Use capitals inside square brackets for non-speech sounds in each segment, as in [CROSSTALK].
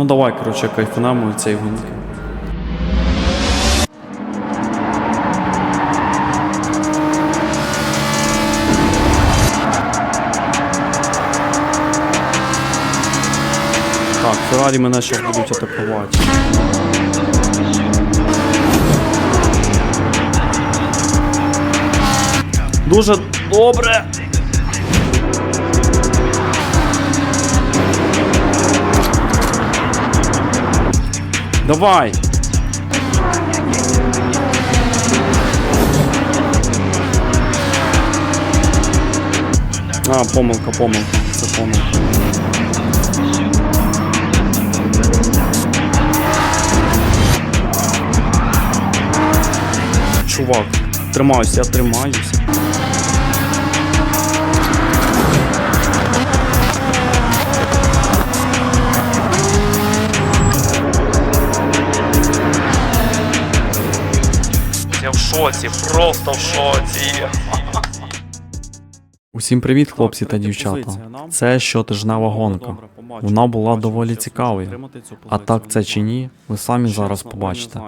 Ну давай, коротше, кайфанемо цієї гонки. Так, Феррарі мене зараз будуть атакувати. Дуже добре. Давай. А, помилка, помилка. Це помилка. Чувак, тримаюсь, я тримаюсь. Шоці, просто в шоці. Усім привіт, хлопці та дівчата. Це щотижнева гонка. Вона була доволі цікавою. А так це чи ні, ви самі зараз побачите.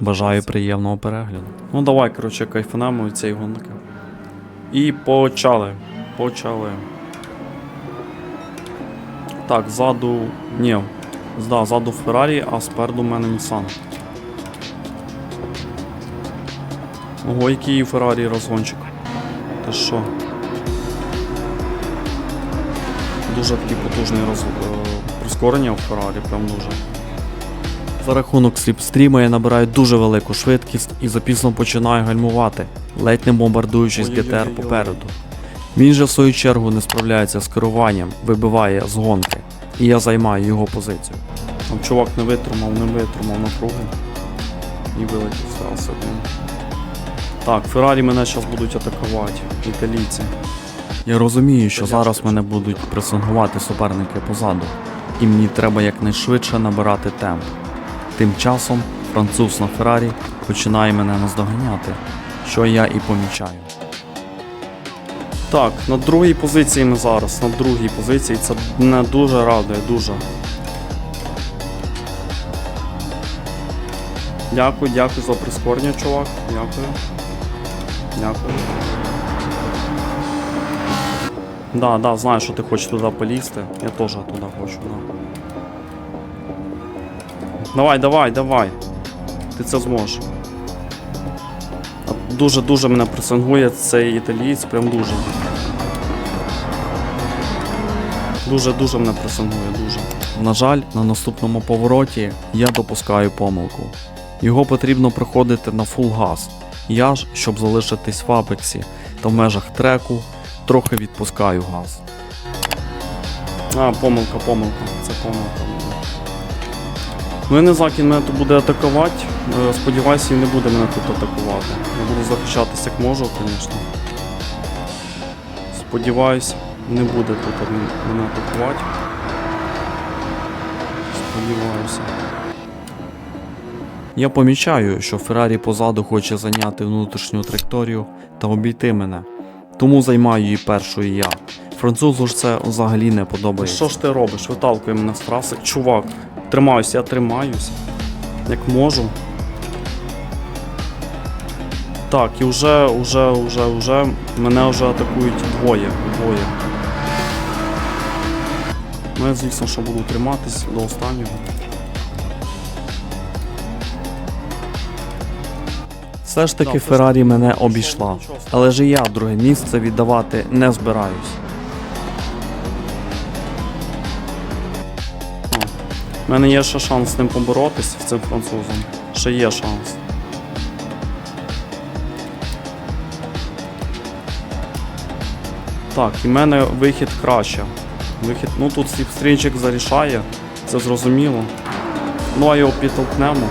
Бажаю приємного перегляду. Ну давай, коротше, кайфанемо від цієї гонки. І почали. Почали. Так, ззаду. Ні. Да, ззаду Феррарі, а спереду в мене Nissan. Ого, який Феррарі розгончик. Ти що? Дуже такий потужний роз... е, прискорення у Феррарі, прям дуже. За рахунок сліпстріма я набираю дуже велику швидкість і запізно починаю гальмувати, ледь не бомбардуючись. ГТР попереду. Він же в свою чергу не справляється з керуванням, вибиває з гонки, і я займаю його позицію. Там чувак не витримав, не витримав напруги. І вилетів стався один. Так, Феррарі мене зараз будуть атакувати. Італійці. Я розумію, що зараз мене будуть пресингувати суперники позаду, і мені треба якнайшвидше набирати темп. Тим часом француз на Феррарі починає мене наздоганяти, що я і помічаю. Так, на другій позиції ми зараз. На другій позиції. Це мене дуже радує, дуже. Дякую, дякую за прискорення, чувак. Дякую. Дякую. Да, да, знаю, що ти хочеш туди полізти. Я теж туди хочу, да. Давай, давай, давай. Ти це зможеш. Дуже-дуже мене пресингує цей італієць, прям дуже. Дуже-дуже мене пресингує, дуже. На жаль, на наступному повороті я допускаю помилку. Його потрібно проходити на фул газ. Я ж, щоб залишитись в апексі та в межах треку, трохи відпускаю газ. А, помилка, помилка. Це помилка. Ну я не знаю, мене тут буде атакувати. Е, Сподіваюся, він не буде мене тут атакувати. Я буду захищатися як можу, звісно. Сподіваюсь, не буде тут мене атакувати. Сподіваюся. Я помічаю, що Феррарі позаду хоче зайняти внутрішню траєкторію та обійти мене. Тому займаю її першою я. Французу ж це взагалі не подобається. Що ж ти робиш? Виталкує мене з траси. Чувак, тримаюсь, я тримаюсь. Як можу. Так, і вже, вже, вже, вже мене вже атакують двоє. Двоє. Ну я звісно, що буду триматись до останнього. Все ж таки Феррарі мене обійшла, але ж і я друге місце віддавати не збираюсь. У мене є ще шанс з ним поборотися, з цим французом. Ще є шанс. Так, і в мене вихід краще. Вихід, ну тут сліпстрінчик зарішає, це зрозуміло. Ну а його підтолкнемо.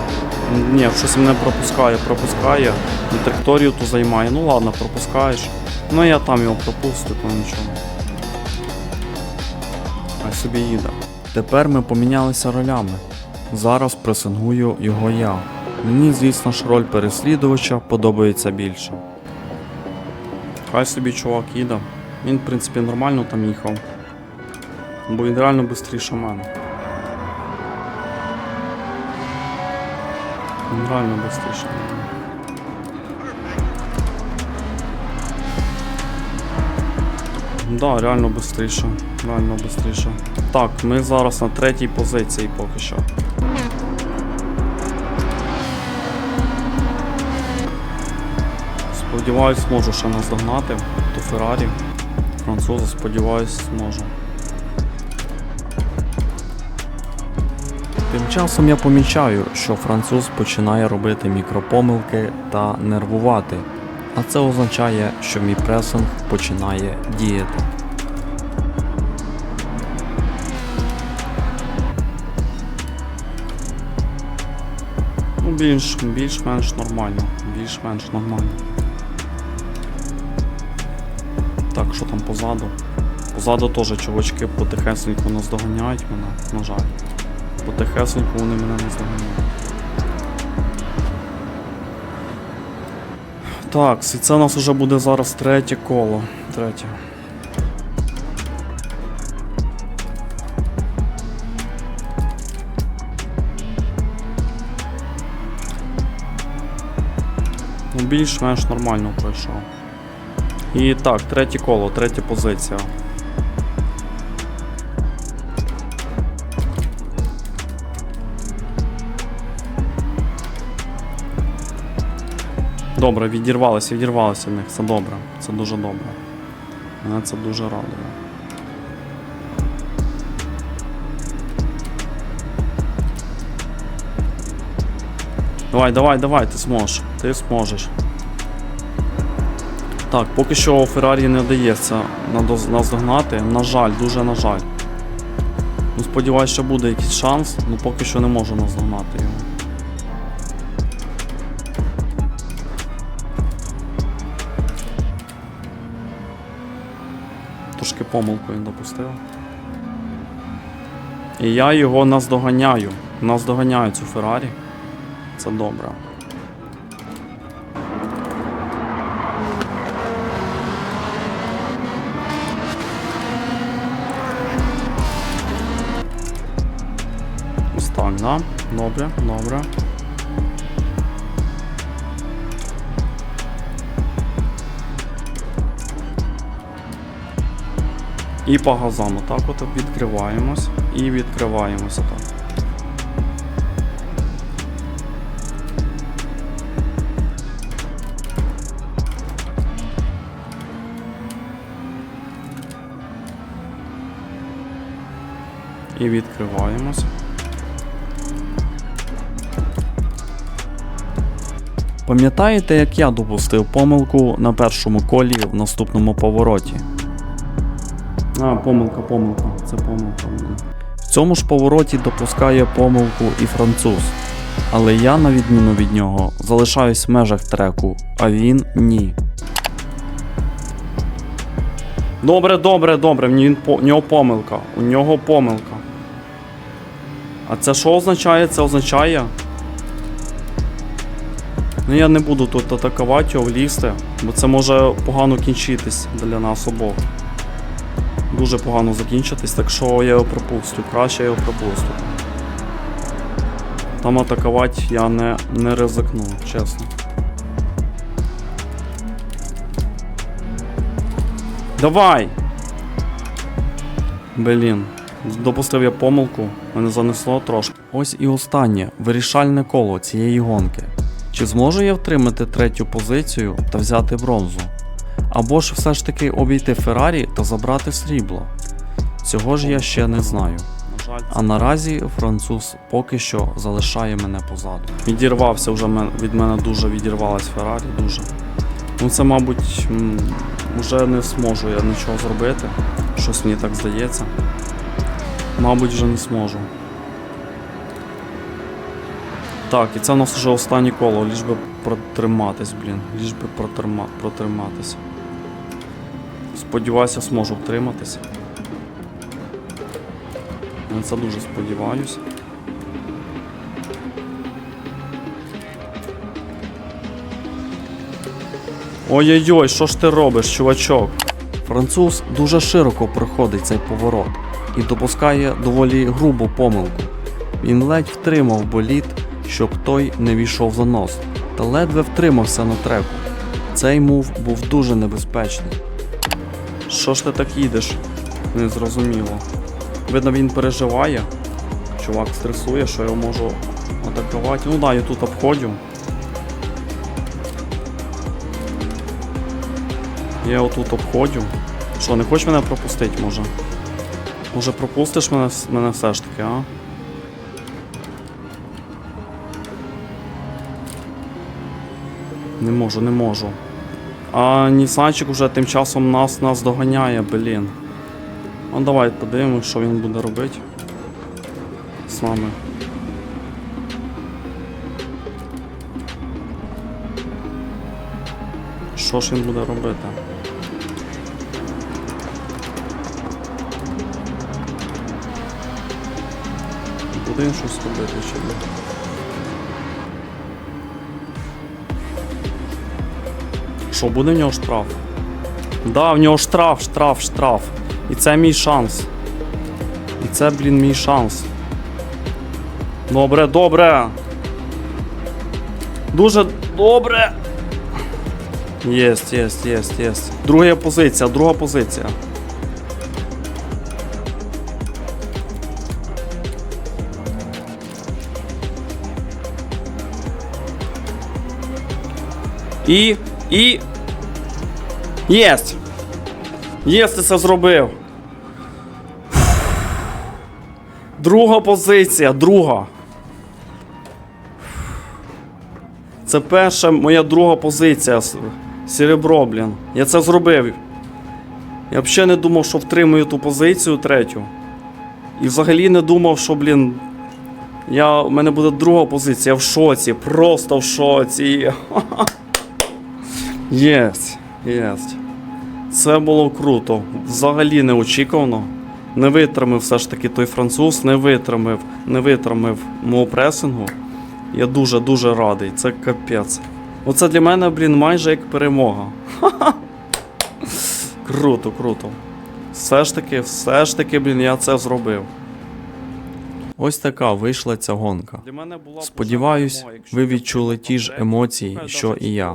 Ні, щось мене пропускає, пропускає. Траєкторію ту займає. Ну ладно, пропускаєш. Ну я там його пропустив, ну нічого. Хай собі їде. Тепер ми помінялися ролями. Зараз пресингую його я. Мені, звісно ж, роль переслідувача подобається більше. Хай собі чувак їде. Він, в принципі, нормально там їхав. Бо він реально швидше мене. Він реально швидше. Да, реально швидше. Реально швидше. Так, ми зараз на третій позиції поки що. Сподіваюсь, зможу ще наздогнати до Феррарі. Француза, сподіваюсь, зможу. Тим часом я помічаю, що француз починає робити мікропомилки та нервувати, а це означає, що мій пресинг починає діяти. Ну, більш, більш-менш нормально. Більш-менш нормально. Так, що там позаду? Позаду теж чувачки потихесеньку наздоганяють мене, на жаль. Потихесеньку вони мене не наздоганяють. Так, і це у нас вже буде зараз третє коло. Третє. Ну, більш-менш нормально пройшов. І так, третє коло, третя позиція. Добре, відірвалося, відірвалося в них. Це добре. Це дуже добре. Мене це дуже радує. Давай, давай, давай, ти зможеш. Ти зможеш. Так, поки що Феррарі не вдається наздогнати. На жаль, дуже на жаль. Ну, сподіваюсь, що буде якийсь шанс, ну поки що не можу наздогнати його. Помилку він допустив. І я його наздоганяю. Наздоганяю цю Феррарі. Це добре. Ось так, да? Добре, добре. І по газам отак от відкриваємось і відкриваємося так. І відкриваємось. Пам'ятаєте, як я допустив помилку на першому колі в наступному повороті? А, помилка, помилка. Це помилка. В цьому ж повороті допускає помилку і француз. Але я, на відміну від нього, залишаюсь в межах треку, а він ні. Добре, добре, добре. В нього помилка. У нього помилка. А це що означає? Це означає. Ну я не буду тут атакувати його, влізти, бо це може погано кінчитись для нас обох. Дуже погано закінчитись, так що я його пропустю. Краще його пропустю. Там атакувати я не, не ризикну, чесно. Давай! Блін, допустив я помилку, мене занесло трошки. Ось і останнє вирішальне коло цієї гонки. Чи зможу я втримати третю позицію та взяти бронзу? Або ж все ж таки обійти Феррарі та забрати срібло? Цього ж я ще не знаю. А наразі француз поки що залишає мене позаду. відірвався вже від мене дуже відірвалась Феррарі, дуже. Ну це, мабуть, вже не зможу я нічого зробити. Щось мені так здається. Мабуть, вже не зможу. Так, і це у нас вже останнє коло, ліж би протриматись, блін. Ліж би протерма... протриматися. Сподіваюся, зможу втриматися. На це дуже сподіваюся. Ой-ой-ой, що ж ти робиш, чувачок? Француз дуже широко проходить цей поворот і допускає доволі грубу помилку. Він ледь втримав боліт щоб той не війшов за нос, та ледве втримався на треку. Цей мув був дуже небезпечний. Що ж ти так їдеш? Незрозуміло. Видно, він переживає. Чувак стресує, що я можу атакувати. Ну да, я тут обходжу. Я отут обходжу. Що, не хочеш мене пропустити, може? Може пропустиш мене, мене все ж таки, а? Не можу, не можу. А Нісанчик уже тим часом нас нас доганяє, блін. Ну давай подивимось, що він буде робити. З нами. Що ж він буде робити? Буде він щось робити чи ні? Що, буде в нього штраф? Да, в нього штраф, штраф, штраф. І це мій шанс. І це, блін, мій шанс. Добре, добре. Дуже добре. Єсть, єсть, єсть, єсть. Друга позиція, друга позиція. І. І. Єсть! Єсть, ти це зробив. Друга позиція, друга. Це перша моя друга позиція. Серебро, блін. Я це зробив. Я взагалі не думав, що втримую ту позицію третю. І взагалі не думав, що, блін. Я, у мене буде друга позиція Я в шоці, просто в шоці. [LAUGHS] Єсть, єсть. Це було круто. Взагалі неочікувано. Не витримав все ж таки той француз, не витримав, не витримав мого пресингу. Я дуже-дуже радий. Це капець. Оце для мене, блін, майже як перемога. Ха-ха. Круто, круто. Все ж таки, все ж таки, блін, я це зробив. Ось така вийшла ця гонка. Сподіваюсь, ви відчули ті ж емоції, що і я.